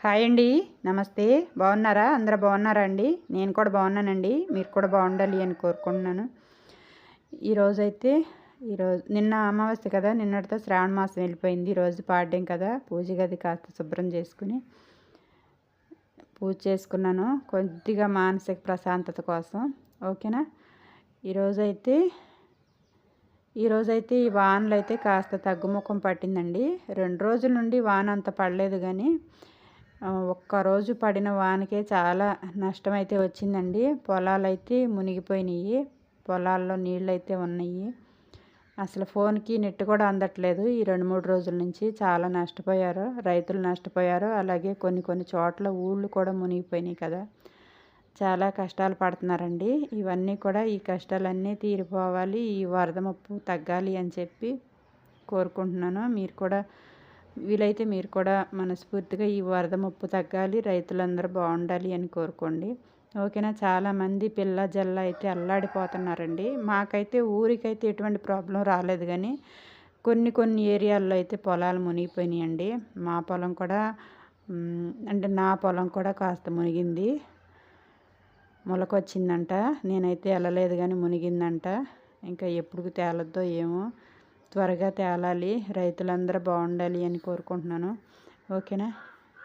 Hi అండి. నమస్తే. బాగున్నారా? అందరూ బాగున్నారా అండి? నేను కూడా బాగున్నానండి. మీరు కూడా బాగుండాలి అని కోరుకుంటున్నాను. ఈరోజైతే ఈరోజు నిన్న అమావాస్య కదా నిన్నటితో శ్రావణ మాసం వెళ్ళిపోయింది. ఈరోజు పాడ్యం కదా పూజ గది కాస్త శుభ్రం చేసుకుని పూజ చేసుకున్నాను. కొద్దిగా మానసిక ప్రశాంతత కోసం. ఓకేనా? ఈరోజైతే ఈరోజైతే ఈ వానలు అయితే కాస్త తగ్గుముఖం పట్టిందండి. రెండు రోజుల నుండి వాన అంత పడలేదు కానీ ఒక్కరోజు పడిన వానకే చాలా నష్టం అయితే వచ్చిందండి. పొలాలు అయితే మునిగిపోయినాయి పొలాల్లో నీళ్ళు అయితే ఉన్నాయి అసలు ఫోన్కి నెట్ కూడా అందట్లేదు. ఈ రెండు మూడు రోజుల నుంచి చాలా నష్టపోయారు. రైతులు నష్టపోయారు. అలాగే కొన్ని కొన్ని చోట్ల ఊళ్ళు కూడా మునిగిపోయినాయి కదా. చాలా కష్టాలు పడుతున్నారండి. ఇవన్నీ కూడా ఈ కష్టాలన్నీ తీరిపోవాలి. ఈ వరద ముప్పు తగ్గాలి అని చెప్పి కోరుకుంటున్నాను. మీరు కూడా వీలైతే మీరు కూడా మనస్ఫూర్తిగా ఈ వరద ముప్పు తగ్గాలి రైతులందరూ బాగుండాలి అని కోరుకోండి. ఓకేనా? చాలామంది పిల్ల జల్ల అయితే అల్లాడిపోతున్నారండి. మాకైతే ఊరికైతే ఎటువంటి ప్రాబ్లం రాలేదు కానీ కొన్ని కొన్ని ఏరియాల్లో అయితే పొలాలు మునిగిపోయినాయండి. మా పొలం కూడా అంటే నా పొలం కూడా కాస్త మునిగింది. మొలకొచ్చిందంట. నేనైతే వెళ్ళలేదు కానీ మునిగిందంట. ఇంకా ఎప్పుడు తేలద్దో ఏమో. త్వరగా తేలాలి రైతులందరూ బాగుండాలి అని కోరుకుంటున్నాను. ఓకేనా?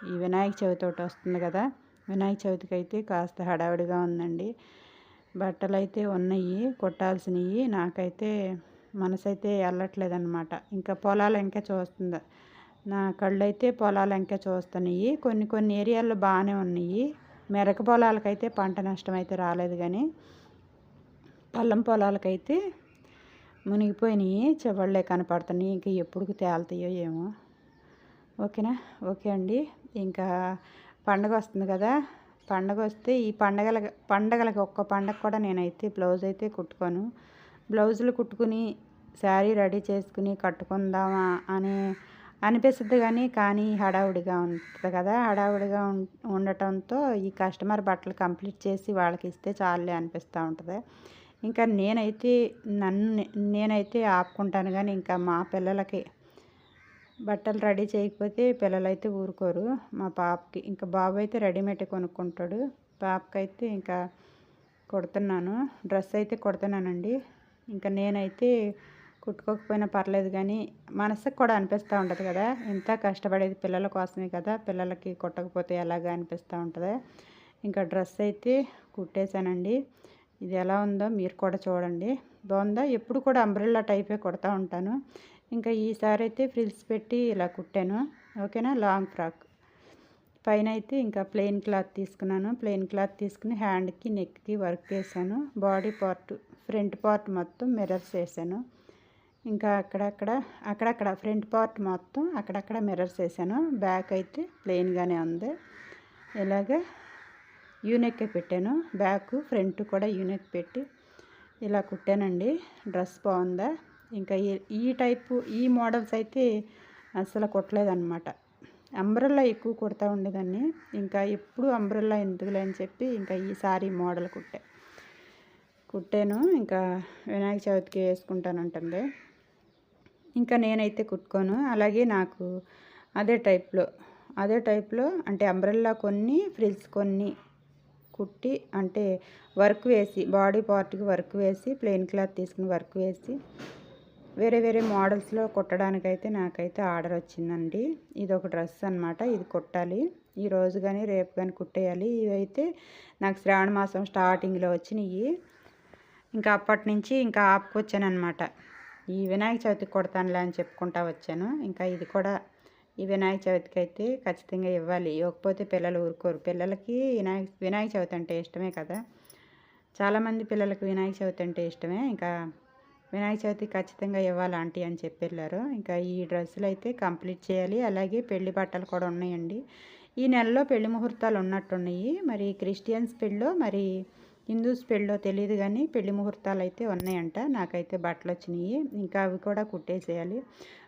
ఈ వినాయక చవితి ఒకటి వస్తుంది కదా వినాయక చవితికి అయితే కాస్త హడావిడిగా ఉందండి. బట్టలు అయితే ఉన్నాయి కొట్టాల్సినవి నాకైతే మనసు అయితే వెళ్ళట్లేదు అనమాట ఇంకా పొలాలు ఇంకా చూస్తుంది? నా కళ్ళు అయితే పొలాలు ఇంకా చూస్తున్నాయి. కొన్ని కొన్ని ఏరియాల్లో బాగానే ఉన్నాయి మెరక పొలాలకైతే పంట నష్టం అయితే రాలేదు కానీ పల్లం పొలాలకైతే మునిగిపోయినాయి చెవళ్ళే కనపడుతున్నాయి ఇంకా ఎప్పుడు తేలుతాయో ఏమో. ఓకేనా? ఓకే అండి. ఇంకా పండగ వస్తుంది కదా. పండగ వస్తే ఈ పండగల పండగలకి ఒక్క పండగ కూడా నేనైతే బ్లౌజ్ అయితే కుట్టుకోను. బ్లౌజులు కుట్టుకుని శారీ రెడీ చేసుకుని కట్టుకుందామా అని అనిపిస్తుంది కానీ కానీ హడావుడిగా ఉంటుంది కదా. హడావుడిగా ఉండటంతో ఈ కస్టమర్ బట్టలు కంప్లీట్ చేసి వాళ్ళకి ఇస్తే చాలే అనిపిస్తూ ఉంటుంది. ఇంకా నేనైతే నన్ను నేనైతే ఆపుకుంటాను కానీ ఇంకా మా పిల్లలకి బట్టలు రెడీ చేయకపోతే పిల్లలైతే ఊరుకోరు. మా పాపకి ఇంకా బాబు అయితే రెడీమేడ్ కొనుక్కుంటాడు. పాపకైతే ఇంకా కొడుతున్నాను. డ్రెస్ అయితే కుడుతున్నానండి. ఇంకా నేనైతే కుట్టుకోకపోయినా పర్లేదు కానీ మనసుకు కూడా అనిపిస్తూ ఉంటుంది కదా ఎంత కష్టపడేది పిల్లల కోసమే కదా పిల్లలకి కుట్టకపోతే ఎలాగా అనిపిస్తూ ఉంటుంది. ఇంకా డ్రెస్ అయితే కుట్టేశానండి. ఇది ఎలా ఉందో మీరు కూడా చూడండి. బాగుందా? ఎప్పుడు కూడా అంబ్రెల్లా టైపే కుడతా ఉంటాను. ఇంకా ఈసారి అయితే ఫ్రిల్స్ పెట్టి ఇలా కుట్టాను. ఓకేనా? Long frock. పైన అయితే ఇంకా ప్లెయిన్ క్లాత్ తీసుకున్నాను. ప్లెయిన్ క్లాత్ తీసుకుని హ్యాండ్కి నెక్కి వర్క్ వేసాను బాడీ పార్ట్ ఫ్రంట్ పార్ట్ మొత్తం మిర్రర్స్ వేసాను ఇంకా అక్కడక్కడ అక్కడక్కడ ఫ్రంట్ పార్ట్ మొత్తం అక్కడక్కడ మిర్రర్స్ వేసాను బ్యాక్ అయితే ప్లెయిన్గానే ఉంది. ఇలాగ యూనెక్ పెట్టాను. బ్యాక్ ఫ్రంట్ కూడా యూనెక్ పెట్టి ఇలా కుట్టానండి. డ్రెస్ బాగుందా? ఇంకా ఈ టైపు ఈ మోడల్స్ అయితే అసలు కుట్టలేదన్నమాట. అంబ్రెల్లా ఎక్కువ కుడతా ఉండేదాన్ని. ఇంకా ఎప్పుడు అంబ్రెల్లా ఎందుకులే అని చెప్పి ఇంకా ఈసారి మోడల్ కుట్టా. కుట్టాను. ఇంకా వినాయక చవితికి వేసుకుంటానంటుంది. ఇంకా నేనైతే కుట్టుకోను. అలాగే నాకు అదే టైప్లో అదే టైప్లో అంటే అంబ్రెల్లా కొన్ని ఫ్రిల్స్ కొన్ని కుట్టి అంటే వర్క్ వేసి బాడీ పార్ట్కి వర్క్ వేసి ప్లెయిన్ క్లాత్ తీసుకుని వర్క్ వేసి వేరే వేరే మోడల్స్లో కుట్టడానికైతే నాకైతే ఆర్డర్ వచ్చిందండి. ఇది ఒక డ్రెస్ అనమాట ఇది కుట్టాలి. ఈ రోజు కానీ రేపు కానీ కుట్టేయాలి. ఇవైతే నాకు శ్రావణ మాసం స్టార్టింగ్లో వచ్చినాయి ఇంకా అప్పటి నుంచి ఇంకా ఆపుకొచ్చాను అనమాట ఈ వినాయక చవితికి కొడతానులే అని చెప్పుకుంటా వచ్చాను. ఇంకా ఇది కూడా ఈ వినాయక చవితికి అయితే ఖచ్చితంగా ఇవ్వాలి. ఇవ్వకపోతే పిల్లలు ఊరుకోరు. పిల్లలకి వినాయక వినాయక చవితి అంటే ఇష్టమే కదా. చాలామంది పిల్లలకు వినాయక చవితి అంటే ఇష్టమే. ఇంకా వినాయక చవితి ఖచ్చితంగా ఇవ్వాలి ఆంటీ అని చెప్పి వెళ్ళారు ఇంకా ఈ డ్రెస్సులు అయితే కంప్లీట్ చేయాలి. అలాగే పెళ్ళి బట్టలు కూడా ఉన్నాయండి. ఈ నెలలో పెళ్ళి ముహూర్తాలు ఉన్నట్టున్నాయి. మరి క్రిస్టియన్స్ పెళ్ళో మరి హిందూస్ పెళ్ళో తెలియదు కానీ పెళ్ళి ముహూర్తాలు అయితే ఉన్నాయంట. నాకైతే బట్టలు వచ్చినాయి ఇంకా అవి కూడా కుట్టేసేయాలి.